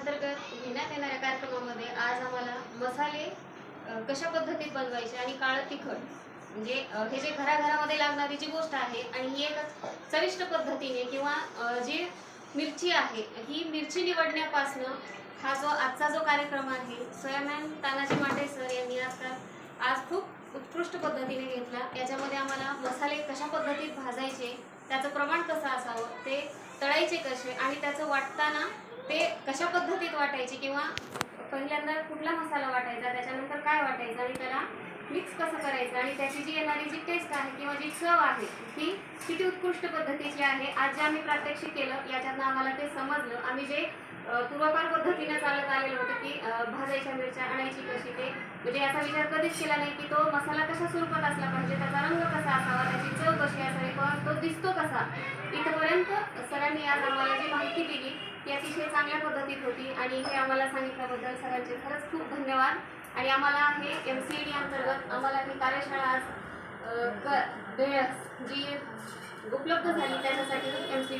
अंतर्गत घेण्यात येणाऱ्या कार्यक्रमामध्ये आज आम्हाला मसाले कशा पद्धतीत बनवायचे आणि काळं तिखट म्हणजे हे जे घराघरामध्ये लागणारी जी गोष्ट आहे आणि ही एक चविष्ट पद्धतीने किंवा जी मिरची आहे ही मिरची निवडण्यापासनं हा जो आजचा जो कार्यक्रम आहे स्वयंमॅन तानाजी माटे सर यांनी आजकाल आज खूप उत्कृष्ट पद्धतीने घेतला. याच्यामध्ये आम्हाला मसाले कशा पद्धतीत भाजायचे त्याचं प्रमाण कसं असावं ते तळायचे कसे आणि त्याचं वाटताना ते कशा पद्धतीत वाटायचे किंवा पहिल्यांदा कुठला मसाला वाटायचा त्याच्यानंतर काय वाटायचं आणि त्याला मिक्स कसं करायचं आणि त्याची जी येणारी जी टेस्ट आहे किंवा जी चव आहे ती किती उत्कृष्ट पद्धतीची आहे आज जे आम्ही प्रात्यक्षिक केलं याच्यातनं आम्हाला ते समजलं. आम्ही जे पूर्वापार पद्धतीनं पद्धतीने चालत आलेलो होतं की भाजायच्या मिरच्या आणायची कशी ते म्हणजे याचा विचार कधीच केला नाही की तो मसाला कशा स्वरूपात असला पाहिजे त्याचा रंग कसा असावा त्याची चव कशी असावी किंवा तो दिसतो कसा? इथपर्यंत सरांनी आज आम्हाला जी माहिती दिली ती अतिशय चांगल्या पद्धतीत होती आणि हे आम्हाला सांगितल्याबद्दल सरांचे खरंच खूप धन्यवाद. आणि आम्हाला हे एम सी डी अंतर्गत आम्हाला ही कार्यशाळा आज क जी उपलब्ध झाली त्याच्यासाठी एम सी